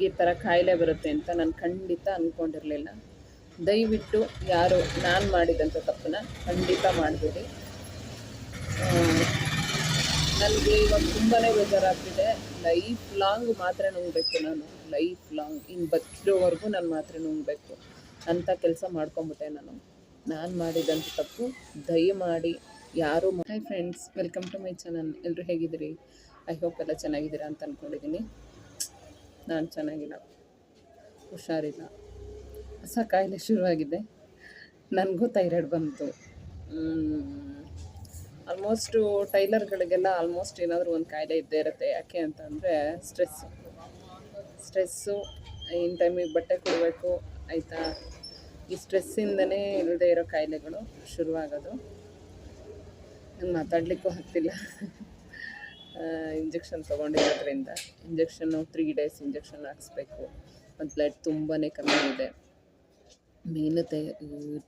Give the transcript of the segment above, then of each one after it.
ನನಗೆ ಈ ಥರ ಕಾಯಿಲೆ ಬರುತ್ತೆ ಅಂತ ನಾನು ಖಂಡಿತ ಅಂದ್ಕೊಂಡಿರಲಿಲ್ಲ. ದಯವಿಟ್ಟು ಯಾರು ನಾನು ಮಾಡಿದಂಥ ತಪ್ಪನ್ನು ಖಂಡಿತ ಮಾಡಬೇಡಿ. ನನಗೆ ಇವಾಗ ತುಂಬಾ ಬೇಜಾರಾಗ್ತಿದೆ. ಲೈಫ್ ಲಾಂಗ್ ಮಾತ್ರೆ ನುಂಗಬೇಕು ನಾನು. ಲೈಫ್ ಲಾಂಗ್ ಇನ್ನು ಬದುಕಿರೋವರೆಗೂ ನಾನು ಮಾತ್ರೆ ನುಂಗಬೇಕು ಅಂತ ಕೆಲಸ ಮಾಡ್ಕೊಂಬಿಟ್ಟೆ ನಾನು. ನಾನು ಮಾಡಿದಂಥ ತಪ್ಪು ದಯಮಾಡಿ ಯಾರು hi friends welcome to my channel ಎಲ್ಲರೂ ಹೇಗಿದ್ದೀರಿ? ಐ ಹೋಪ್ ಎಲ್ಲ ಚೆನ್ನಾಗಿದ್ದೀರಾ ಅಂತ ಅಂದ್ಕೊಂಡಿದ್ದೀನಿ ನಾನು ಚೆನ್ನಾಗಿಲ್ಲ. ಹುಷಾರಿಲ್ಲ. ಹೊಸ ಕಾಯಿಲೆ ಶುರುವಾಗಿದೆ. ನನಗೂ ಥೈರಾಯ್ಡ್ ಬಂತು. ಆಲ್ಮೋಸ್ಟು ಟೈಲರ್ಗಳಿಗೆಲ್ಲ ಆಲ್ಮೋಸ್ಟ್ ಏನಾದರೂ ಒಂದು ಕಾಯಿಲೆ ಇದ್ದೇ ಇರುತ್ತೆ. ಯಾಕೆ ಅಂತಂದರೆ ಸ್ಟ್ರೆಸ್ಸು. ಸ್ಟ್ರೆಸ್ಸು, ಇನ್ ಟೈಮಿಗೆ ಬಟ್ಟೆ ಕೊಡಬೇಕು ಆಯಿತಾ? ಈ ಸ್ಟ್ರೆಸ್ಸಿಂದನೇ ಇಲ್ಲದೆ ಇರೋ ಕಾಯಿಲೆಗಳು ಶುರುವಾಗೋದು. ನಂಗೆ ಮಾತಾಡಲಿಕ್ಕೂ ಆಗ್ತಿಲ್ಲ. ಇಂಜೆಕ್ಷನ್ ತೊಗೊಂಡಿರೋದ್ರಿಂದ ಇಂಜೆಕ್ಷನ್ನು ತ್ರೀ ಡೇಸ್ ಇಂಜೆಕ್ಷನ್ ಹಾಕ್ಸ್ಬೇಕು. ಮತ್ತು ಬ್ಲಡ್ ತುಂಬಾ ಕಮ್ಮಿ ಇದೆ. ಮೇನ್ ತೈ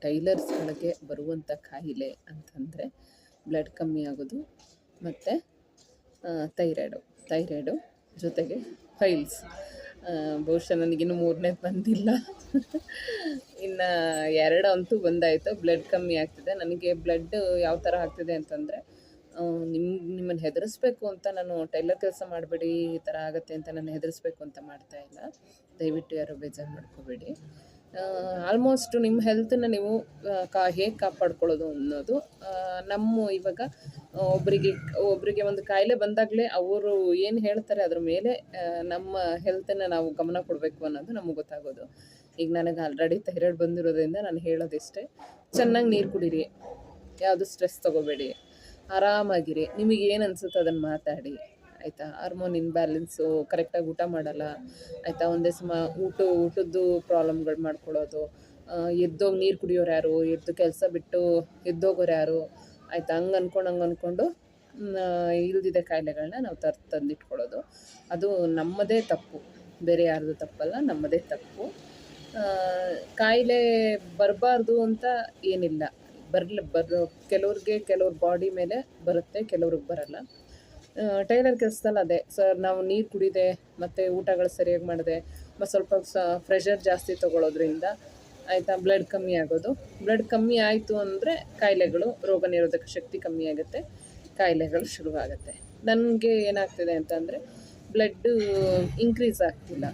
ಟೈಲರ್ಸ್ಗಳಿಗೆ ಬರುವಂಥ ಕಾಯಿಲೆ ಅಂತಂದರೆ ಬ್ಲಡ್ ಕಮ್ಮಿ ಆಗೋದು. ಮತ್ತು ಥೈರಾಯ್ಡು ಥೈರಾಯ್ಡು ಜೊತೆಗೆ ಫೈಲ್ಸ್ ಬಹುಶಃ ನನಗಿನ್ನೂ ಮೂರನೇ ಬಂದಿಲ್ಲ. ಇನ್ನು ಎರಡು ಅಂತೂ ಬಂದಾಯಿತು. ಬ್ಲಡ್ ಕಮ್ಮಿ ಆಗ್ತಿದೆ. ನನಗೆ ಬ್ಲಡ್ ಯಾವ ಥರ ಆಗ್ತಿದೆ ಅಂತಂದರೆ ನಿಮ್ಮ ನಿಮ್ಮನ್ನು ಹೆದರಿಸ್ಬೇಕು ಅಂತ ನಾನು ಟೈಲರ್ ಕೆಲಸ ಮಾಡಬೇಡಿ, ಈ ಥರ ಆಗುತ್ತೆ ಅಂತ ನಾನು ಹೆದರಿಸ್ಬೇಕು ಅಂತ ಮಾಡ್ತಾ ಇಲ್ಲ. ದಯವಿಟ್ಟು ಯಾರು ಬೇಜಾರು ಮಾಡ್ಕೋಬೇಡಿ. ಆಲ್ಮೋಸ್ಟ್ ನಿಮ್ಮ ಹೆಲ್ತನ್ನ ನೀವು ಕಾ, ಹೇಗೆ ಕಾಪಾಡ್ಕೊಳ್ಳೋದು ಅನ್ನೋದು ನಮ್ಮ ಇವಾಗ ಒಬ್ಬರಿಗೆ ಒಬ್ಬರಿಗೆ ಒಂದು ಕಾಯಿಲೆ ಬಂದಾಗಲೇ ಅವರು ಏನು ಹೇಳ್ತಾರೆ ಅದ್ರ ಮೇಲೆ ನಮ್ಮ ಹೆಲ್ತನ್ನು ನಾವು ಗಮನ ಕೊಡಬೇಕು ಅನ್ನೋದು ನಮಗೆ ಗೊತ್ತಾಗೋದು. ಈಗ ನನಗೆ ಆಲ್ರೆಡಿ ಥೈರಾಯ್ಡ್ ಬಂದಿರೋದ್ರಿಂದ ನಾನು ಹೇಳೋದಿಷ್ಟೇ, ಚೆನ್ನಾಗಿ ನೀರು ಕುಡೀರಿ. ಯಾವುದು ಸ್ಟ್ರೆಸ್ ತೊಗೋಬೇಡಿ. ಆರಾಮಾಗಿರಿ. ನಿಮಗೆ ಏನು ಅನಿಸುತ್ತೆ ಅದನ್ನು ಮಾತಾಡಿ. ಆಯಿತಾ? ಹಾರ್ಮೋನ್ ಇನ್ಬ್ಯಾಲೆನ್ಸು ಕರೆಕ್ಟಾಗಿ ಊಟ ಮಾಡಲ್ಲ. ಆಯಿತಾ? ಒಂದೇ ಸಮ ಊಟ, ಊಟದ್ದು ಪ್ರಾಬ್ಲಮ್ಗಳು ಮಾಡ್ಕೊಳ್ಳೋದು. ಎದ್ದೋಗಿ ನೀರು ಕುಡಿಯೋರು ಯಾರು? ಎದ್ದು ಕೆಲಸ ಬಿಟ್ಟು ಎದ್ದೋಗೋರು ಯಾರು? ಆಯಿತಾ? ಹಂಗೆ ಅಂದ್ಕೊಂಡು ಹಂಗೆ ಅಂದ್ಕೊಂಡು ಇಲ್ದಿದೆ ಕಾಯಿಲೆಗಳನ್ನ ನಾವು ತರ್, ತಂದಿಟ್ಕೊಳ್ಳೋದು. ಅದು ನಮ್ಮದೇ ತಪ್ಪು. ಬೇರೆ ಯಾರ್ದು ತಪ್ಪಲ್ಲ, ನಮ್ಮದೇ ತಪ್ಪು. ಕಾಯಿಲೆ ಬರಬಾರ್ದು ಅಂತ ಏನಿಲ್ಲ. ಬರಲಿ ಬರೋ ಕೆಲವ್ರಿಗೆ ಕೆಲವ್ರ ಬಾಡಿ ಮೇಲೆ ಬರುತ್ತೆ, ಕೆಲವ್ರಿಗೆ ಬರಲ್ಲ. ಟೈಲರ್ ಕೆಲಸದಲ್ಲಿ ಅದೇ. ಸರ್ ನಾವು ನೀರು ಕುಡಿದೆ, ಮತ್ತು ಊಟಗಳು ಸರಿಯಾಗಿ ಮಾಡಿದೆ, ಮತ್ತು ಸ್ವಲ್ಪ ಸ ಪ್ರೆಷರ್ ಜಾಸ್ತಿ ತೊಗೊಳೋದ್ರಿಂದ ಆಯಿತಾ ಬ್ಲಡ್ ಕಮ್ಮಿ ಆಗೋದು. ಬ್ಲಡ್ ಕಮ್ಮಿ ಆಯಿತು ಅಂದರೆ ಕಾಯಿಲೆಗಳು, ರೋಗ ನಿರೋಧಕ ಶಕ್ತಿ ಕಮ್ಮಿ ಆಗುತ್ತೆ, ಕಾಯಿಲೆಗಳು ಶುರುವಾಗುತ್ತೆ. ನನಗೆ ಏನಾಗ್ತಿದೆ ಅಂತಂದರೆ ಬ್ಲಡ್ಡು ಇನ್ಕ್ರೀಸ್ ಆಗ್ತಿಲ್ಲ.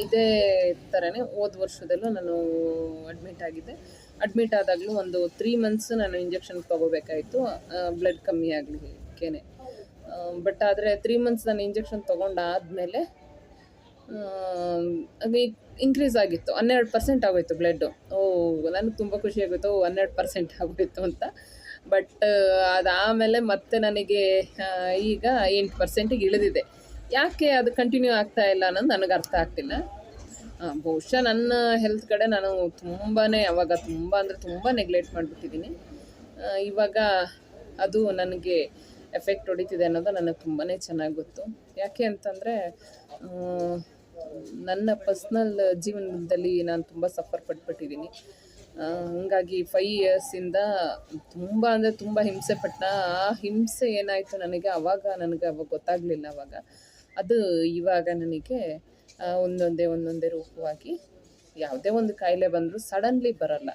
ಇದೇ ಥರನೇ ಹೋದ ವರ್ಷದಲ್ಲೂ ನಾನು ಅಡ್ಮಿಟ್ ಆಗಿದ್ದೆ. ಅಡ್ಮಿಟ್ ಆದಾಗಲೂ ಒಂದು ತ್ರೀ ಮಂತ್ಸ್ ನಾನು ಇಂಜೆಕ್ಷನ್ ತೊಗೋಬೇಕಾಯಿತು. ಬ್ಲಡ್ ಕಮ್ಮಿ ಆಗಲಿಕ್ಕೇನೆ. ಬಟ್ ಆದರೆ ತ್ರೀ ಮಂತ್ಸ್ ನಾನು ಇಂಜೆಕ್ಷನ್ ತೊಗೊಂಡಾದಮೇಲೆ ಅದು ಇನ್ಕ್ರೀಸ್ ಆಗಿತ್ತು. ಹನ್ನೆರಡು ಪರ್ಸೆಂಟ್ ಆಗೋಯ್ತು ಬ್ಲಡ್ಡು ಓ, ನನಗೆ ತುಂಬ ಖುಷಿ ಆಗೋಯ್ತು ಹನ್ನೆರಡು ಪರ್ಸೆಂಟ್ ಆಗೋಯ್ತು ಅಂತ. ಬಟ್ ಅದಾದಮೇಲೆ ಮತ್ತೆ ನನಗೆ ಈಗ ಎಂಟು ಪರ್ಸೆಂಟಿಗೆ ಇಳಿದಿದೆ. ಯಾಕೆ ಅದು ಕಂಟಿನ್ಯೂ ಆಗ್ತಾ ಇಲ್ಲ ಅನ್ನೋದು ನನಗೆ ಅರ್ಥ ಆಗ್ತಿಲ್ಲ. ಬಹುಶಃ ನನ್ನ ಹೆಲ್ತ್ ಕಡೆ ನಾನು ತುಂಬಾ ಅವಾಗ ತುಂಬ ಅಂದರೆ ತುಂಬ ನೆಗ್ಲೆಕ್ಟ್ ಮಾಡಿಬಿಟ್ಟಿದ್ದೀನಿ. ಇವಾಗ ಅದು ನನಗೆ ಎಫೆಕ್ಟ್ ಹೊಡಿತಿದೆ ಅನ್ನೋದು ನನಗೆ ತುಂಬಾ ಚೆನ್ನಾಗಿ ಗೊತ್ತು. ಯಾಕೆ ಅಂತಂದರೆ ನನ್ನ ಪರ್ಸ್ನಲ್ ಜೀವನದಲ್ಲಿ ನಾನು ತುಂಬ ಸಫರ್ ಪಟ್ಬಿಟ್ಟಿದ್ದೀನಿ. ಹಂಗಾಗಿ ಫೈ ಇಯರ್ಸಿಂದ ತುಂಬ ಅಂದರೆ ತುಂಬ ಹಿಂಸೆ ಪಟ್ಟ ಆ ಹಿಂಸೆ ಏನಾಯಿತು ನನಗೆ ಆವಾಗ ನನಗೆ ಅವಾಗ ಗೊತ್ತಾಗಲಿಲ್ಲ ಅವಾಗ. ಅದು ಇವಾಗ ನನಗೆ ಒಂದೊಂದೇ ಒಂದೊಂದೇ ರೂಪವಾಗಿ ಯಾವುದೇ ಒಂದು ಕಾಯಿಲೆ ಬಂದರೂ ಸಡನ್ಲಿ ಬರಲ್ಲ,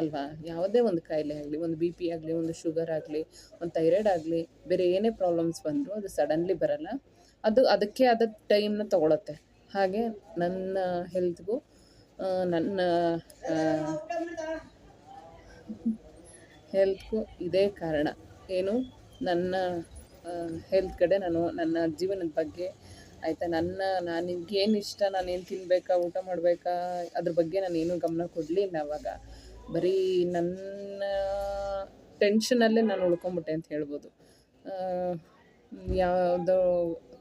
ಅಲ್ವಾ? ಯಾವುದೇ ಒಂದು ಕಾಯಿಲೆ ಆಗಲಿ, ಒಂದು ಬಿ ಪಿ ಆಗಲಿ, ಒಂದು ಶುಗರ್ ಆಗಲಿ, ಒಂದು ಥೈರಾಯ್ಡ್ ಆಗಲಿ, ಬೇರೆ ಏನೇ ಪ್ರಾಬ್ಲಮ್ಸ್ ಬಂದರೂ ಅದು ಸಡನ್ಲಿ ಬರಲ್ಲ. ಅದು ಅದಕ್ಕೆ ಆದ ಟೈಮ್ನ ತಗೊಳತ್ತೆ. ಹಾಗೆ ನನ್ನ ಹೆಲ್ತ್ಗೂ ನನ್ನ ಹೆಲ್ತ್ಗೂ ಇದೇ ಕಾರಣ. ಏನು? ನನ್ನ ಹೆಲ್ತ್ ಕಡೆ ನಾನು, ನನ್ನ ಜೀವನದ ಬಗ್ಗೆ ಆಯಿತಾ? ನನ್ನ, ನಾನು ಏನು ಇಷ್ಟ? ನಾನು ಏನು ತಿನ್ನಬೇಕಾ ಊಟ ಮಾಡಬೇಕಾ? ಅದ್ರ ಬಗ್ಗೆ ನಾನು ಏನೂ ಗಮನ ಕೊಡಲಿಲ್ಲ ಅವಾಗ ಬರೀ ನನ್ನ ಟೆನ್ಷನಲ್ಲೇ ನಾನು ಉಳ್ಕೊಂಬಿಟ್ಟೆ ಅಂತ ಹೇಳ್ಬೋದು. ಯಾವುದೋ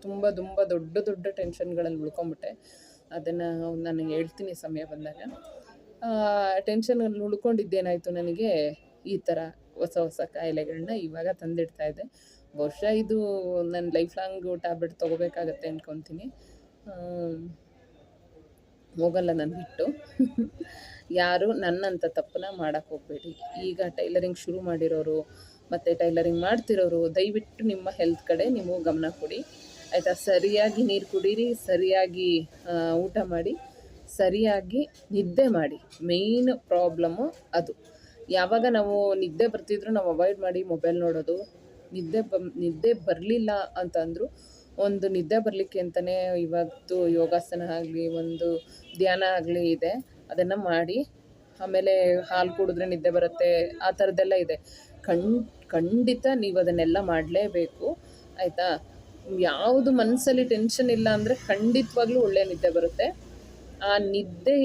ತುಂಬ ತುಂಬ ದೊಡ್ಡ ದೊಡ್ಡ ಟೆನ್ಷನ್ಗಳಲ್ಲಿ ಉಳ್ಕೊಂಬಿಟ್ಟೆ. ಅದನ್ನು ನಾನು ಹೇಳ್ತೀನಿ ಸಮಯ ಬಂದಾಗ. ಟೆನ್ಷನಲ್ಲಿ ಉಳ್ಕೊಂಡಿದ್ದೇನಾಯಿತು ನನಗೆ? ಈ ಥರ ಹೊಸ ಹೊಸ ಕಾಯಿಲೆಗಳನ್ನ ಇವಾಗ ತಂದಿಡ್ತಾ ಇದೆ ಬಹುಶಃ ಇದು ನನ್ನ ಲೈಫ್ ಲಾಂಗ್ ಟ್ಯಾಬ್ಲೆಟ್ ತಗೋಬೇಕಾಗತ್ತೆ ಅಂದ್ಕೊತೀನಿ ಹೋಗಲ್ಲ ನಾನು ಬಿಟ್ಟು ಯಾರು ನನ್ನಂಥ ತಪ್ಪನ್ನ ಮಾಡೋಕ್ಕೆ ಹೋಗಬೇಡಿ. ಈಗ ಟೈಲರಿಂಗ್ ಶುರು ಮಾಡಿರೋರು ಮತ್ತು ಟೈಲರಿಂಗ್ ಮಾಡ್ತಿರೋರು, ದಯವಿಟ್ಟು ನಿಮ್ಮ ಹೆಲ್ತ್ ಕಡೆ ನೀವು ಗಮನ ಕೊಡಿ. ಆಯಿತಾ? ಸರಿಯಾಗಿ ನೀರು ಕುಡೀರಿ, ಸರಿಯಾಗಿ ಊಟ ಮಾಡಿ, ಸರಿಯಾಗಿ ನಿದ್ದೆ ಮಾಡಿ. ಮೇಯ್ನ್ ಪ್ರಾಬ್ಲಮ್ಮು ಅದು. ಯಾವಾಗ ನಾವು ನಿದ್ದೆ ಬರ್ತಿದ್ರು ನಾವು ಅವಾಯ್ಡ್ ಮಾಡಿ ಮೊಬೈಲ್ ನೋಡೋದು. ನಿದ್ದೆ ಬ, ನಿದ್ದೆ ಬರಲಿಲ್ಲ ಅಂತಂದರೂ, ಒಂದು ನಿದ್ದೆ ಬರಲಿಕ್ಕೆ ಅಂತಲೇ ಇವತ್ತು ಯೋಗಾಸನ ಆಗಲಿ, ಒಂದು ಧ್ಯಾನ ಆಗಲಿ ಇದೆ. ಅದನ್ನು ಮಾಡಿ, ಆಮೇಲೆ ಹಾಲು ಕುಡಿದ್ರೆ ನಿದ್ದೆ ಬರುತ್ತೆ, ಆ ಥರದ್ದೆಲ್ಲ ಇದೆ. ಖಂಡ್ ಖಂಡಿತ ನೀವು ಅದನ್ನೆಲ್ಲ ಮಾಡಲೇಬೇಕು, ಆಯಿತಾ? ಯಾವುದು ಮನಸ್ಸಲ್ಲಿ ಟೆನ್ಷನ್ ಇಲ್ಲ ಅಂದರೆ ಖಂಡಿತವಾಗ್ಲೂ ಒಳ್ಳೆಯ ನಿದ್ದೆ ಬರುತ್ತೆ. ಆ ನಿದ್ದೆ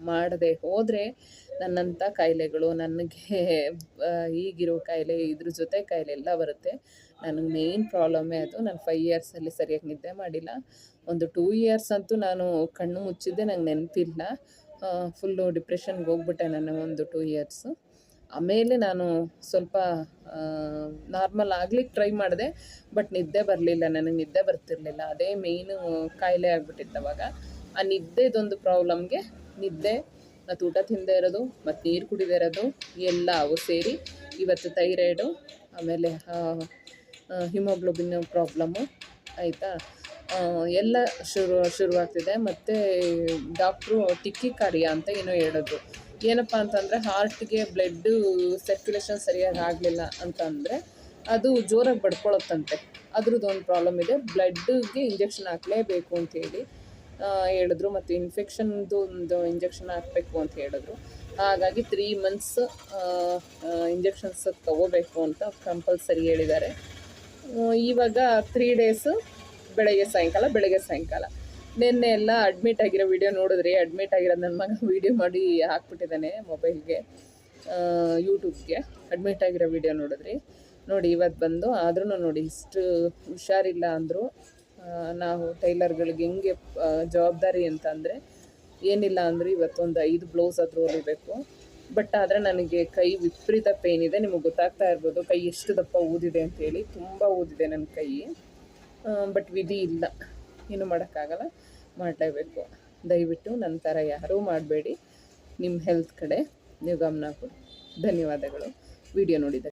ಮಾಡದೆ ಹೋದರೆ ನನ್ನಂಥ ಕಾಯಿಲೆಗಳು ನನಗೆ ಈಗಿರೋ ಕಾಯಿಲೆ, ಇದ್ರ ಜೊತೆ ಕಾಯಿಲೆ ಎಲ್ಲ ಬರುತ್ತೆ. ನನಗೆ ಮೇಯ್ನ್ ಪ್ರಾಬ್ಲಮ್ಮೇ ಅದು. ನಾನು ಫೈವ್ ಇಯರ್ಸಲ್ಲಿ ಸರಿಯಾಗಿ ನಿದ್ದೆ ಮಾಡಿಲ್ಲ. ಒಂದು ಟೂ ಇಯರ್ಸ್ ಅಂತೂ ನಾನು ಕಣ್ಣು ಮುಚ್ಚಿದ್ದೆ ನಂಗೆ ನೆನಪಿಲ್ಲ. ಫುಲ್ಲು ಡಿಪ್ರೆಷನ್ಗೆ ಹೋಗ್ಬಿಟ್ಟೆ ನಾನು ಒಂದು ಟೂ ಇಯರ್ಸು ಆಮೇಲೆ ನಾನು ಸ್ವಲ್ಪ ನಾರ್ಮಲ್ ಆಗ್ಲಿಕ್ಕೆ ಟ್ರೈ ಮಾಡಿದೆ ಬಟ್ ನಿದ್ದೆ ಬರಲಿಲ್ಲ. ನನಗೆ ನಿದ್ದೆ ಬರ್ತಿರ್ಲಿಲ್ಲ. ಅದೇ ಮೇಯ್ನು ಕಾಯಿಲೆ ಆಗಿಬಿಟ್ಟಿತ್ತು ಅವಾಗ. ಆ ನಿದ್ದೆದೊಂದು ಪ್ರಾಬ್ಲಮ್ಗೆ ನಿದ್ದೆ, ಮತ್ತು ಊಟ ತಿಂದೇ ಇರೋದು, ಮತ್ತು ನೀರು ಕುಡಿದೇ ಇರೋದು ಎಲ್ಲ ಅವು ಸೇರಿ ಇವತ್ತು ಥೈರಾಯ್ಡು, ಆಮೇಲೆ ಹಿಮೋಗ್ಲೋಬಿನ್ ಪ್ರಾಬ್ಲಮ್ಮು ಆಯಿತಾ? ಎಲ್ಲ ಶುರು, ಶುರುವಾಗ್ತಿದೆ. ಮತ್ತು ಡಾಕ್ಟ್ರು ಟಿಕ್ಕಿ ಕಾರ್ಯ ಅಂತ ಏನೋ ಹೇಳೋದು. ಏನಪ್ಪ ಅಂತಂದರೆ, ಹಾರ್ಟ್ಗೆ ಬ್ಲಡ್ಡು ಸರ್ಕ್ಯುಲೇಷನ್ ಸರಿಯಾಗಿ ಆಗಲಿಲ್ಲ ಅಂತಂದರೆ, ಅದು ಜೋರಾಗಿ ಬಡ್ಕೊಳತ್ತಂತೆ. ಅದ್ರದ್ದು ಒಂದು ಪ್ರಾಬ್ಲಮ್ ಇದೆ. ಬ್ಲಡ್ಗೆ ಇಂಜೆಕ್ಷನ್ ಹಾಕಲೇಬೇಕು ಅಂತೇಳಿ ಹೇಳಿದ್ರು ಮತ್ತು ಇನ್ಫೆಕ್ಷನ್ದು ಒಂದು ಇಂಜೆಕ್ಷನ್ ಹಾಕಬೇಕು ಅಂತ ಹೇಳಿದ್ರು. ಹಾಗಾಗಿ ತ್ರೀ ಮಂತ್ಸ್ ಇಂಜೆಕ್ಷನ್ಸ್ ತಗೋಬೇಕು ಅಂತ ಕಂಪಲ್ಸರಿ ಹೇಳಿದ್ದಾರೆ. ಇವಾಗ ತ್ರೀ ಡೇಸು ಬೆಳಗ್ಗೆ ಸಾಯಂಕಾಲ ಬೆಳಗ್ಗೆ ಸಾಯಂಕಾಲ. ನಿನ್ನೆ ಎಲ್ಲ ಅಡ್ಮಿಟ್ ಆಗಿರೋ ವಿಡಿಯೋ ನೋಡಿದ್ರಿ? ಅಡ್ಮಿಟ್ ಆಗಿರೋ ನನ್ನ ಮಗ ವಿಡಿಯೋ ಮಾಡಿ ಹಾಕ್ಬಿಟ್ಟಿದ್ದಾನೆ ಮೊಬೈಲ್ಗೆ ಯೂಟ್ಯೂಬ್ಗೆ ಅಡ್ಮಿಟ್ ಆಗಿರೋ ವಿಡಿಯೋ ನೋಡಿದ್ರಿ? ನೋಡಿ, ಇವತ್ತು ಬಂದು ಆದ್ರೂ ನೋಡಿ, ಇಷ್ಟು ಹುಷಾರಿಲ್ಲ ಅಂದರು. ನಾವು ಟೈಲರ್ಗಳಿಗೆ ಹೆಂಗೆ ಜವಾಬ್ದಾರಿ ಅಂತ ಅಂದರೆ ಏನಿಲ್ಲ ಅಂದರೆ ಇವತ್ತೊಂದು ಐದು ಬ್ಲೌಸ್ ಆದರೂ ಹೊಲಿಬೇಕು ಬಟ್ ಆದರೆ ನನಗೆ ಕೈ ವಿಪರೀತ ಪೇನ್ ಇದೆ. ನಿಮಗೆ ಗೊತ್ತಾಗ್ತಾ ಇರ್ಬೋದು, ಕೈ ಎಷ್ಟು ದಪ್ಪ ಊದಿದೆ ಅಂತೇಳಿ ತುಂಬ ಊದಿದೆ ನನ್ನ ಕೈ. ಬಟ್ ವಿಧಿ ಇಲ್ಲ. ಏನು ಮಾಡೋಕ್ಕಾಗಲ್ಲ. ಮಾಡಲೇಬೇಕು. ದಯವಿಟ್ಟು ನನ್ನ ಥರ ಯಾರೂ ಮಾಡಬೇಡಿ. ನಿಮ್ಮ ಹೆಲ್ತ್ ಕಡೆ. ನೀವು ಗಮನ ಕೊಡಿ. ಧನ್ಯವಾದಗಳು. ವಿಡಿಯೋ ನೋಡಿದ್ದಕ್ಕೆ.